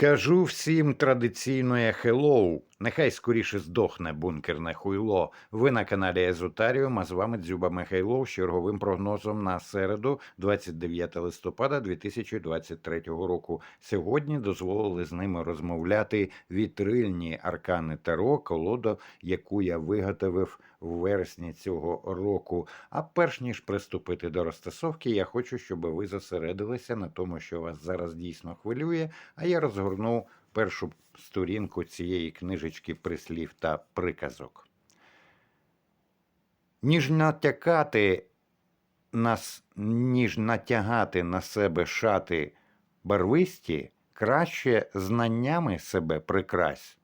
Кажу всім традиційне хеллоу. Нехай скоріше здохне бункерне хуйло. Ви на каналі Езотаріум, а з вами Дзюба Михайлов з черговим прогнозом на середу, 29 листопада 2023 року. Сьогодні дозволили з ними розмовляти вітрильні аркани Таро, колоду, яку я виготовив в вересні цього року. А перш ніж приступити до розтасовки, я хочу, щоб ви зосередилися на тому, що вас зараз дійсно хвилює. А я розгорнув першу сторінку цієї книжечки прислів та приказок. Ніж натякати нас, ніж натягати на себе шати барвисті, краще знаннями себе прикрась.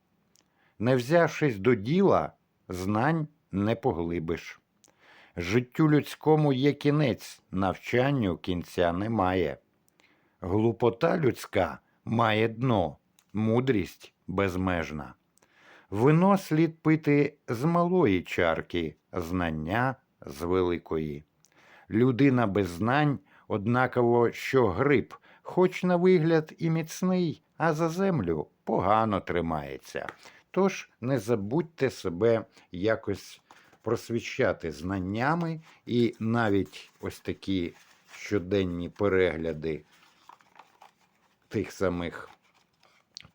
Не взявшись до діла, знань не поглибиш. Життю людському є кінець, навчанню кінця немає. Глупота людська має дно, мудрість безмежна. Вино слід пити з малої чарки, знання з великої. Людина без знань однаково, що гриб, хоч на вигляд і міцний, а за землю погано тримається. Тож не забудьте себе якось просвіщати знаннями, і навіть ось такі щоденні перегляди тих самих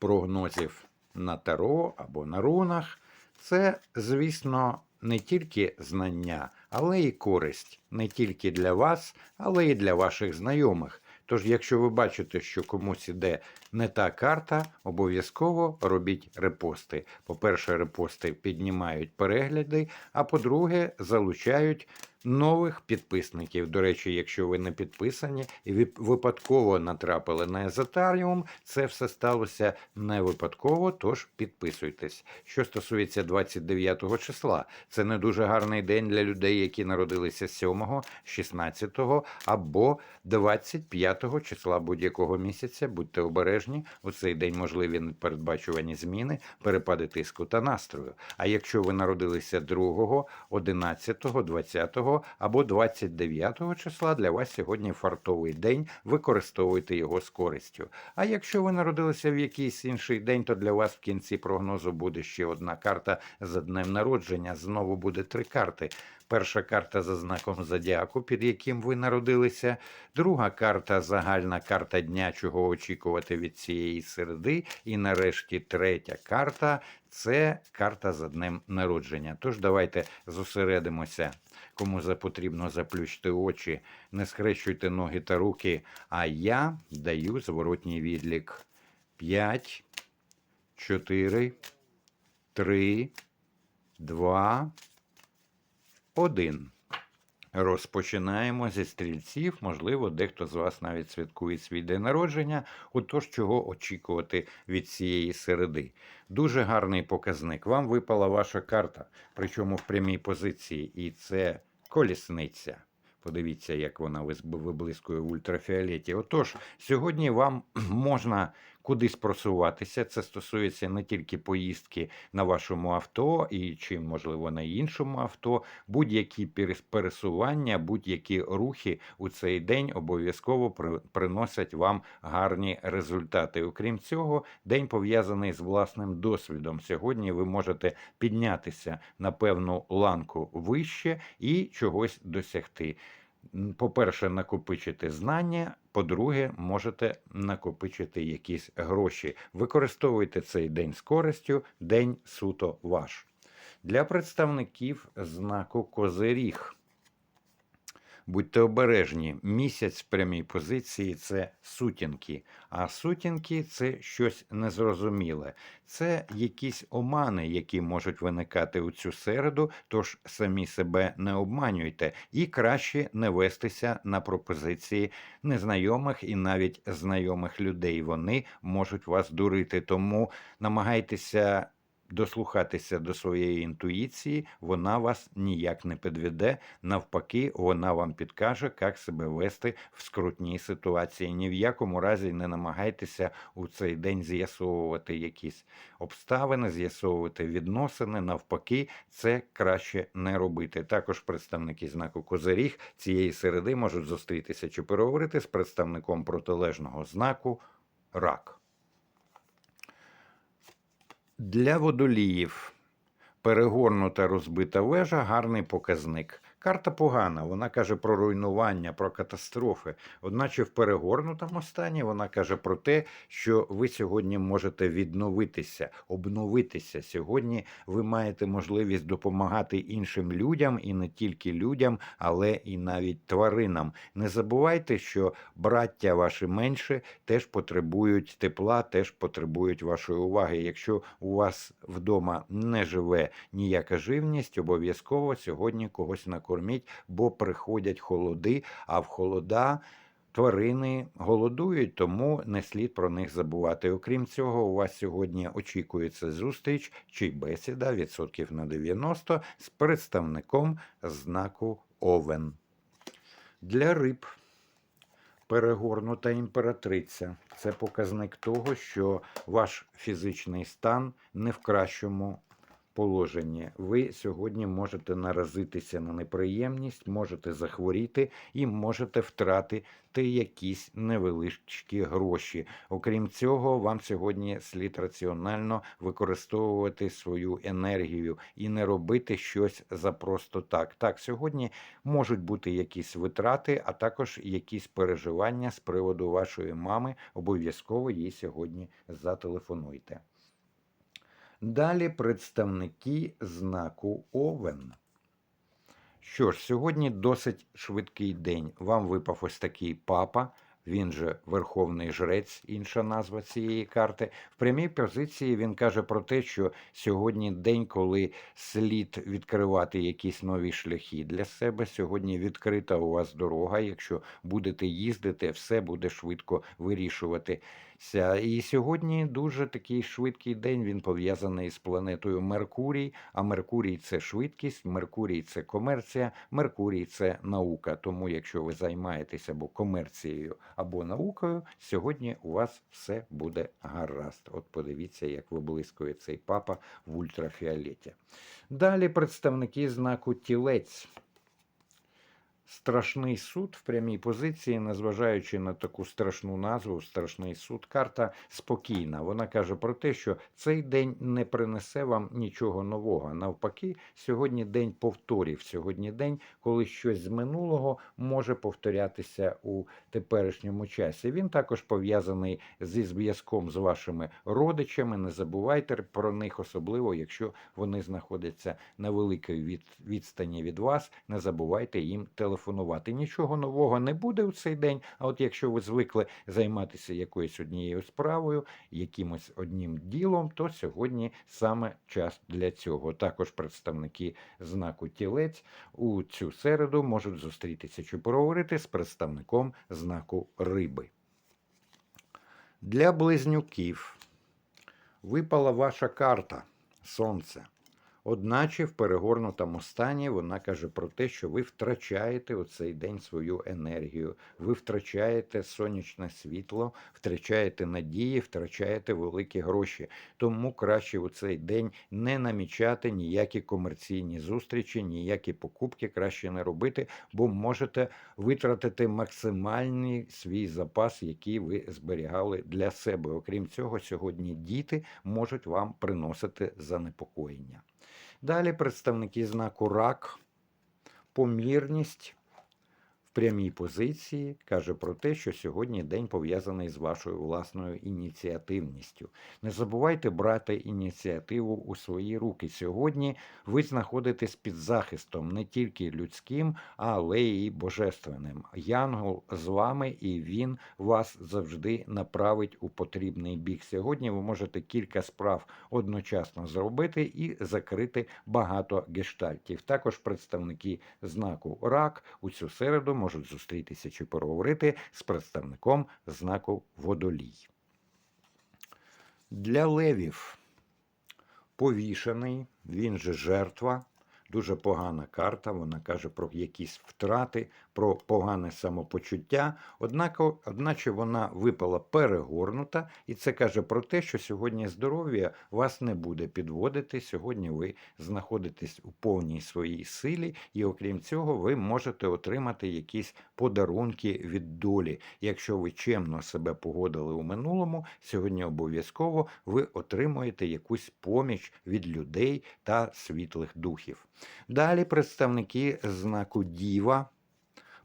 прогнозів на таро або на рунах, це, звісно, не тільки знання, але і користь не тільки для вас, але й для ваших знайомих. Тож, якщо ви бачите, що комусь іде не та карта, обов'язково робіть репости. По-перше, репости піднімають перегляди, а по-друге, залучають нових підписників. До речі, якщо ви не підписані і ви випадково натрапили на езотаріум, це все сталося не випадково, тож підписуйтесь. Що стосується 29 числа, це не дуже гарний день для людей, які народилися 7, 16 або 25 числа будь-якого місяця. Будьте обережні, у цей день можливі непередбачувані зміни, перепади тиску та настрою. А якщо ви народилися 2, 11, 20 або 29 числа, для вас сьогодні фартовий день, використовуйте його з користю. А якщо ви народилися в якийсь інший день, то для вас в кінці прогнозу буде ще одна карта за днем народження. Знову буде три карти. Перша карта за знаком зодіаку, під яким ви народилися. Друга карта загальна карта дня, чого очікувати від цієї середи. І нарешті третя карта це карта за днем народження. Тож давайте зосередимося. Кому потрібно заплющити очі, не схрещуйте ноги та руки. А я даю зворотній відлік. 5, 4, 3, 2, 1. Розпочинаємо зі стрільців. Можливо, дехто з вас навіть святкує свій день народження. Отож, чого очікувати від цієї середи. Дуже гарний показник. Вам випала ваша карта, причому в прямій позиції, і це колісниця. Подивіться, як вона виблискує в ультрафіолеті. Отож, сьогодні вам можна кудись просуватися. Це стосується не тільки поїздки на вашому авто і чи, можливо, на іншому авто. Будь-які пересування, будь-які рухи у цей день обов'язково приносять вам гарні результати. Окрім цього, день пов'язаний з власним досвідом. Сьогодні ви можете піднятися на певну ланку вище і чогось досягти. По-перше, накопичити знання, по-друге, можете накопичити якісь гроші. Використовуйте цей день з користю, день суто ваш. Для представників знаку Козиріг. Будьте обережні, місяць в прямій позиції це сутінки, а сутінки це щось незрозуміле. Це якісь омани, які можуть виникати у цю середу, тож самі себе не обманюйте і краще не вестися на пропозиції незнайомих і навіть знайомих людей. Вони можуть вас дурити, тому намагайтеся дослухатися до своєї інтуїції, вона вас ніяк не підведе. Навпаки, вона вам підкаже, як себе вести в скрутній ситуації. Ні в якому разі не намагайтеся у цей день з'ясовувати якісь обставини, з'ясовувати відносини. Навпаки, це краще не робити. Також представники знаку Козиріг цієї середи можуть зустрітися чи переговорити з представником протилежного знаку рак. Для водоліїв перегорнута розбита вежа гарний показник. Карта погана, вона каже про руйнування, про катастрофи. Одначе в перегорнутому стані вона каже про те, що ви сьогодні можете відновитися, обновитися. Сьогодні ви маєте можливість допомагати іншим людям і не тільки людям, але і навіть тваринам. Не забувайте, що браття ваші менше теж потребують тепла, теж потребують вашої уваги. Якщо у вас вдома не живе ніяка живність, обов'язково сьогодні когось накорміть, бо приходять холоди, а в холода. Тварини голодують, тому не слід про них забувати. Окрім цього, у вас сьогодні очікується зустріч чи бесіда відсотків на 90 з представником знаку Овен. Для риб перегорнута імператриця. Це показник того, що ваш фізичний стан не в кращому положенні. Ви сьогодні можете наразитися на неприємність, можете захворіти і можете втратити якісь невеличкі гроші. Окрім цього, вам сьогодні слід раціонально використовувати свою енергію і не робити щось за просто так. Так, сьогодні можуть бути якісь витрати, а також якісь переживання з приводу вашої мами. Обов'язково їй сьогодні зателефонуйте. Далі представники знаку Овен. Що ж, сьогодні досить швидкий день. Вам випав ось такий папа, він же Верховний Жрець, інша назва цієї карти. В прямій позиції він каже про те, що сьогодні день, коли слід відкривати якісь нові шляхи для себе. Сьогодні відкрита у вас дорога. Якщо будете їздити, все буде швидко вирішувати. І сьогодні дуже такий швидкий день. Він пов'язаний з планетою Меркурій. А Меркурій це швидкість, Меркурій це комерція, Меркурій це наука. Тому, якщо ви займаєтеся або комерцією, або наукою, сьогодні у вас все буде гаразд. От подивіться, як виблискує цей папа в ультрафіолеті. Далі представники знаку тілець. Страшний суд в прямій позиції, незважаючи на таку страшну назву, страшний суд, карта спокійна. Вона каже про те, що цей день не принесе вам нічого нового. Навпаки, сьогодні день повторів. Сьогодні день, коли щось з минулого може повторятися у теперішньому часі. Він також пов'язаний зі зв'язком з вашими родичами. Не забувайте про них, особливо якщо вони знаходяться на великій від, відстані від вас. Не забувайте їм телефонувати телефонувати. Нічого нового не буде у цей день. А от якщо ви звикли займатися якоюсь однією справою, якимось одним ділом, то сьогодні саме час для цього. Також представники знаку тілець у цю середу можуть зустрітися чи поговорити з представником знаку риби. Для близнюків випала ваша карта Сонце. Одначе в перегорнутому стані вона каже про те, що ви втрачаєте у цей день свою енергію, ви втрачаєте сонячне світло, втрачаєте надії, втрачаєте великі гроші. Тому краще у цей день не намічати ніякі комерційні зустрічі, ніякі покупки краще не робити, бо можете витратити максимальний свій запас, який ви зберігали для себе. Окрім цього, сьогодні діти можуть вам приносити занепокоєння. Далі представники знаку рак, помірність прямій позиції каже про те, що сьогодні день пов'язаний з вашою власною ініціативністю. Не забувайте брати ініціативу у свої руки. Сьогодні ви знаходитесь під захистом не тільки людським, але й божественним. Янгол з вами, і він вас завжди направить у потрібний бік. Сьогодні ви можете кілька справ одночасно зробити і закрити багато гештальтів. Також представники знаку рак у цю середу можуть зустрітися чи поговорити з представником знаку водолій. Для левів повішений, він же жертва, дуже погана карта. Вона каже про якісь втрати, про погане самопочуття. Однак, одначе вона випала перегорнута, і це каже про те, що сьогодні здоров'я вас не буде підводити. Сьогодні ви знаходитесь у повній своїй силі, і окрім цього, ви можете отримати якісь подарунки від долі. Якщо ви чемно себе погодили у минулому, сьогодні обов'язково ви отримуєте якусь поміч від людей та світлих духів. Далі представники знаку Діва.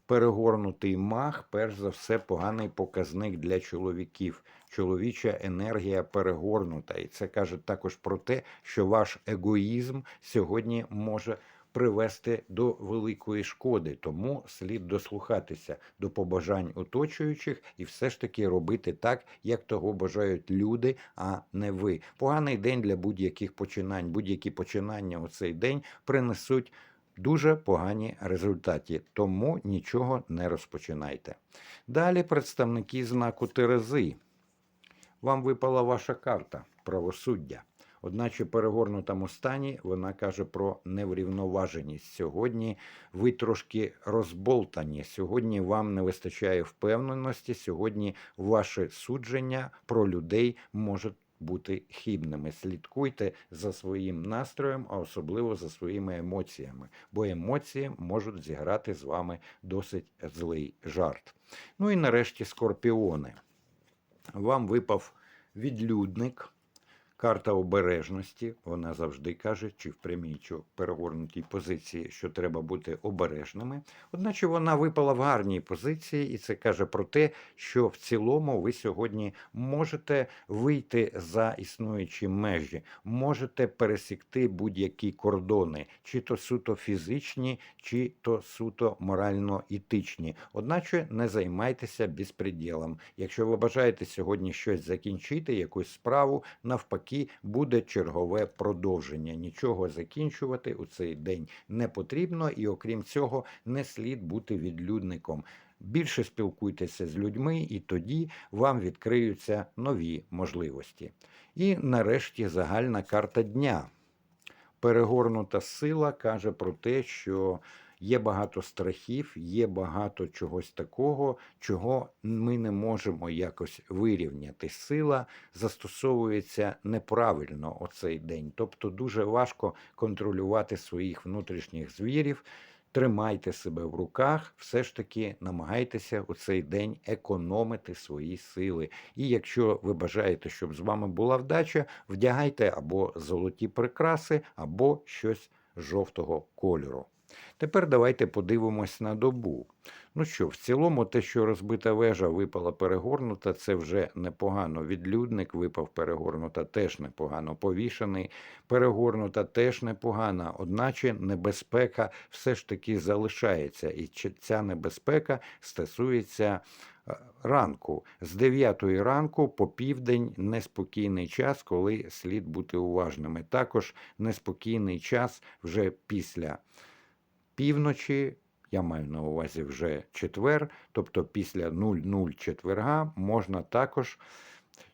Перегорнутий мах, перш за все, поганий показник для чоловіків. Чоловіча енергія перегорнута. І це каже також про те, що ваш егоїзм сьогодні може привести до великої шкоди. Тому слід дослухатися до побажань оточуючих і все ж таки робити так, як того бажають люди, а не ви. Поганий день для будь-яких починань. Будь-які починання у цей день принесуть дуже погані результати, тому нічого не розпочинайте. Далі представники знаку Терези. Вам випала ваша карта правосуддя. Одначе перегорнутому стані вона каже про неврівноваженість. Сьогодні ви трошки розболтані. Сьогодні вам не вистачає впевненості. Сьогодні ваше судження про людей може бути хибними. Слідкуйте за своїм настроєм, а особливо за своїми емоціями, бо емоції можуть зіграти з вами досить злий жарт. Ну і нарешті скорпіони. Вам випав відлюдник. Карта обережності, вона завжди каже, чи в прямій, чи в перегорнутій позиції, що треба бути обережними. Одначе вона випала в гарній позиції, і це каже про те, що в цілому ви сьогодні можете вийти за існуючі межі, можете пересікти будь-які кордони, чи то суто фізичні, чи то суто морально-етичні. Одначе не займайтеся безпреділом. Якщо ви бажаєте сьогодні щось закінчити, якусь справу, навпаки навпаки, буде чергове продовження. Нічого закінчувати у цей день не потрібно, і окрім цього, не слід бути відлюдником. Більше спілкуйтеся з людьми, і тоді вам відкриються нові можливості. І нарешті загальна карта дня. Перегорнута сила каже про те, що Є багато страхів, є багато чогось такого, чого ми не можемо якось вирівняти. Сила застосовується неправильно оцей день, тобто дуже важко контролювати своїх внутрішніх звірів. Тримайте себе в руках, все ж таки намагайтеся у цей день економити свої сили. І якщо ви бажаєте, щоб з вами була вдача, вдягайте або золоті прикраси, або щось жовтого кольору. Тепер давайте подивимось на добу. Ну що, в цілому, те, що розбита вежа випала перегорнута, це вже непогано. Відлюдник випав перегорнута, теж непогано. Повішений, перегорнута теж непогано. Одначе небезпека все ж таки залишається. І ця небезпека стосується. Е, ранку з 9 ранку по південь неспокійний час, коли слід бути уважними. Також неспокійний час вже після півночі, я маю на увазі вже четвер, тобто після 00 четверга можна також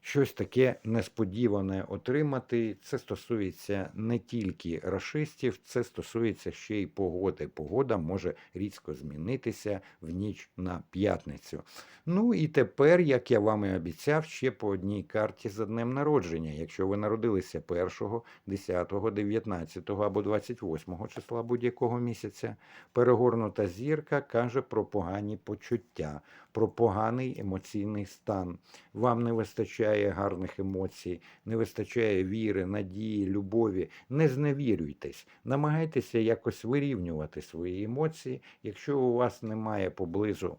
щось таке несподіване отримати. Це стосується не тільки расистів, це стосується ще й погоди. Погода може різко змінитися в ніч на п'ятницю. Ну і тепер, як я вам і обіцяв, ще по одній карті за днем народження. Якщо ви народилися 1, 10, 19 або 28 числа будь-якого місяця, перегорнута зірка каже про погані почуття, про поганий емоційний стан. Вам не вистачає гарних емоцій, не вистачає віри, надії, любові. Не зневірюйтесь, намагайтеся якось вирівнювати свої емоції, якщо у вас немає поблизу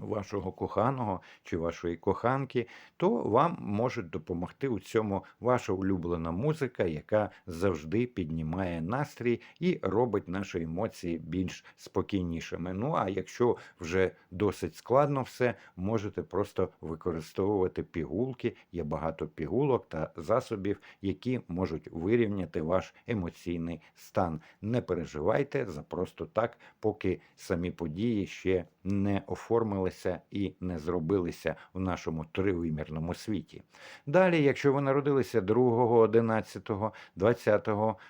вашого коханого чи вашої коханки, то вам може допомогти у цьому ваша улюблена музика, яка завжди піднімає настрій і робить наші емоції більш спокійнішими. Ну а якщо вже досить складно все, можете просто використовувати пігулки. Є багато пігулок та засобів, які можуть вирівняти ваш емоційний стан. Не переживайте за просто так, поки самі події ще не оформили сталися і не зробилися в нашому тривимірному світі. Далі, якщо ви народилися 2, 11, 20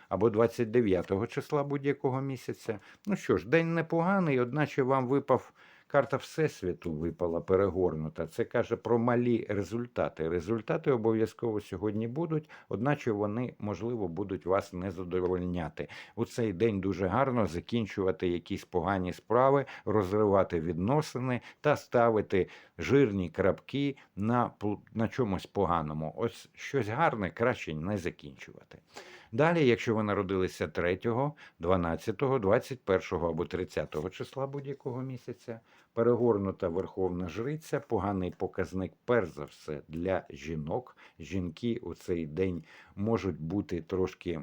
або 29 числа будь-якого місяця, ну що ж, день непоганий, одначе вам випав. Карта Всесвіту випала перегорнута. Це каже про малі результати. Результати обов'язково сьогодні будуть, одначе вони, можливо, будуть вас не задовольняти. У цей день дуже гарно закінчувати якісь погані справи, розривати відносини та ставити жирні крапки на, на чомусь поганому. Ось щось гарне краще не закінчувати. Далі, якщо ви народилися 3, 12, 21 або 30 числа будь-якого місяця, перегорнута верховна жриця, поганий показник, перш за все, для жінок. Жінки у цей день можуть бути трошки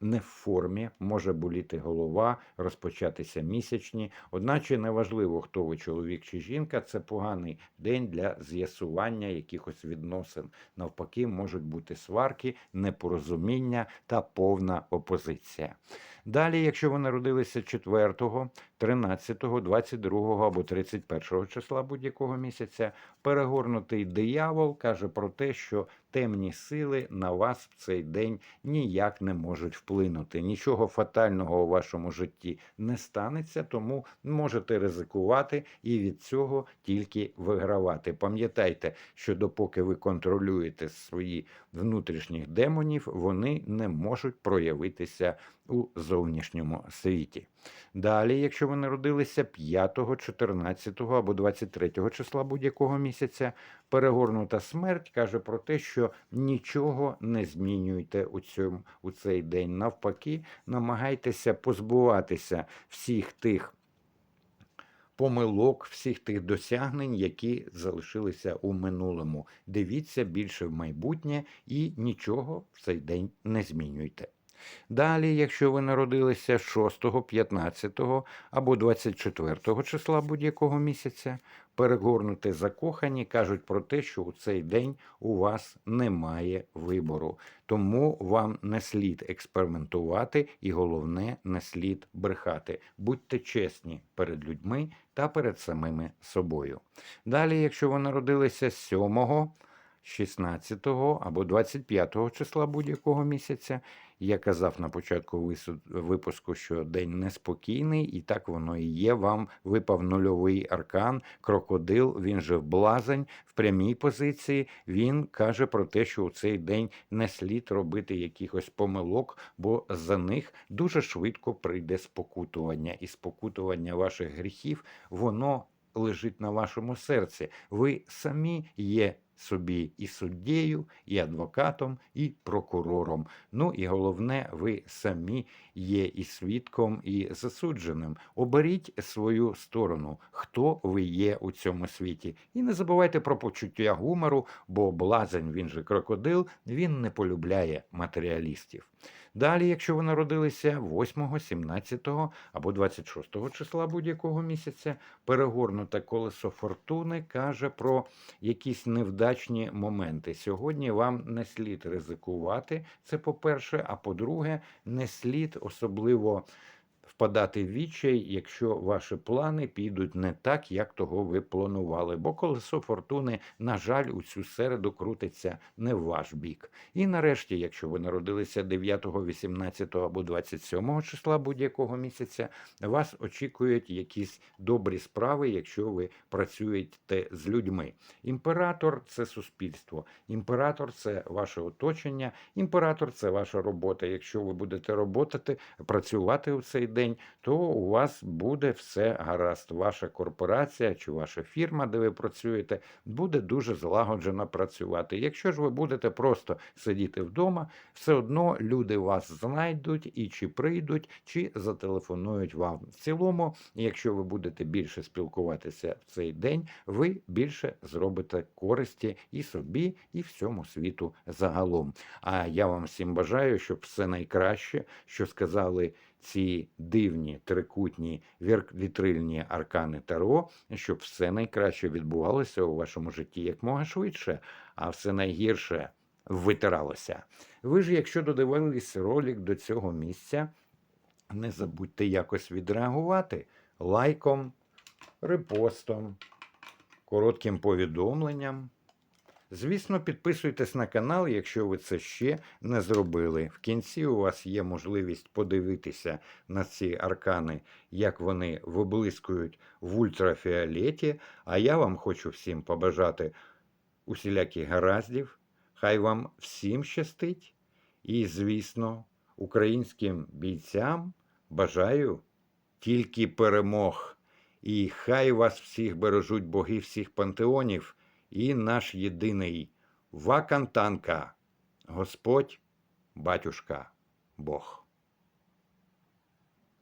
не в формі, може боліти голова, розпочатися місячні. Одначе неважливо, хто ви чоловік чи жінка, це поганий день для з'ясування якихось відносин. Навпаки, можуть бути сварки, непорозуміння та повна опозиція. Далі, якщо ви народилися 4, 13, 22 або 31 числа будь-якого місяця, перегорнутий диявол каже про те, що темні сили на вас в цей день ніяк не можуть вплинути. Нічого фатального у вашому житті не станеться, тому можете ризикувати і від цього тільки вигравати. Пам'ятайте, що допоки ви контролюєте свої внутрішніх демонів, вони не можуть проявитися у зовнішньому світі. Далі, якщо ви народилися 5, 14 або 23 числа будь-якого місяця, перегорнута смерть каже про те, що нічого не змінюйте у цьому у цей день. Навпаки, намагайтеся позбуватися всіх тих. Помилок всіх тих досягнень, які залишилися у минулому. Дивіться більше в майбутнє і нічого в цей день не змінюйте. Далі, якщо ви народилися 6, 15 або 24 числа будь-якого місяця, перегорнути закохані кажуть про те, що у цей день у вас немає вибору. Тому вам не слід експериментувати і головне не слід брехати. Будьте чесні перед людьми та перед самими собою. Далі, якщо ви народилися 7, 16 або 25 числа будь-якого місяця, я казав на початку випуску, що день неспокійний, і так воно і є. Вам випав нульовий аркан, крокодил, він же блазень в прямій позиції. Він каже про те, що у цей день не слід робити якихось помилок, бо за них дуже швидко прийде спокутування. І спокутування ваших гріхів, воно лежить на вашому серці. Ви самі є собі і суддєю, і адвокатом, і прокурором. Ну і головне, ви самі є і свідком, і засудженим. Оберіть свою сторону, хто ви є у цьому світі. І не забувайте про почуття гумору, бо блазень, він же крокодил, він не полюбляє матеріалістів. Далі, якщо ви народилися 8, 17 або 26 числа будь-якого місяця, перегорнуте колесо фортуни каже про якісь невдачні моменти. Сьогодні вам не слід ризикувати. Це по-перше, а по-друге, не слід особливо впадати в відчай, якщо ваші плани підуть не так, як того ви планували. Бо колесо фортуни, на жаль, у цю середу крутиться не в ваш бік. І нарешті, якщо ви народилися 9, 18 або 27 числа будь-якого місяця, вас очікують якісь добрі справи, якщо ви працюєте з людьми. Імператор це суспільство, імператор це ваше оточення, імператор це ваша робота. Якщо ви будете роботати, працювати у цей день, то у вас буде все гаразд. Ваша корпорація чи ваша фірма, де ви працюєте, буде дуже злагоджено працювати. Якщо ж ви будете просто сидіти вдома, все одно люди вас знайдуть і чи прийдуть, чи зателефонують вам. В цілому, якщо ви будете більше спілкуватися в цей день, ви більше зробите користі і собі, і всьому світу загалом. А я вам всім бажаю, щоб все найкраще, що сказали ці дивні трикутні вітрильні аркани Таро, щоб все найкраще відбувалося у вашому житті якмога швидше, а все найгірше витиралося. Ви ж, якщо додивились ролик до цього місця, не забудьте якось відреагувати лайком, репостом, коротким повідомленням. Звісно, підписуйтесь на канал, якщо ви це ще не зробили. В кінці у вас є можливість подивитися на ці аркани, як вони виблискують в ультрафіолеті. А я вам хочу всім побажати усіляких гараздів. Хай вам всім щастить. І, звісно, українським бійцям бажаю тільки перемог. І хай вас всіх бережуть боги всіх пантеонів і наш єдиний Вакантанка, Господь, Батюшка, Бог.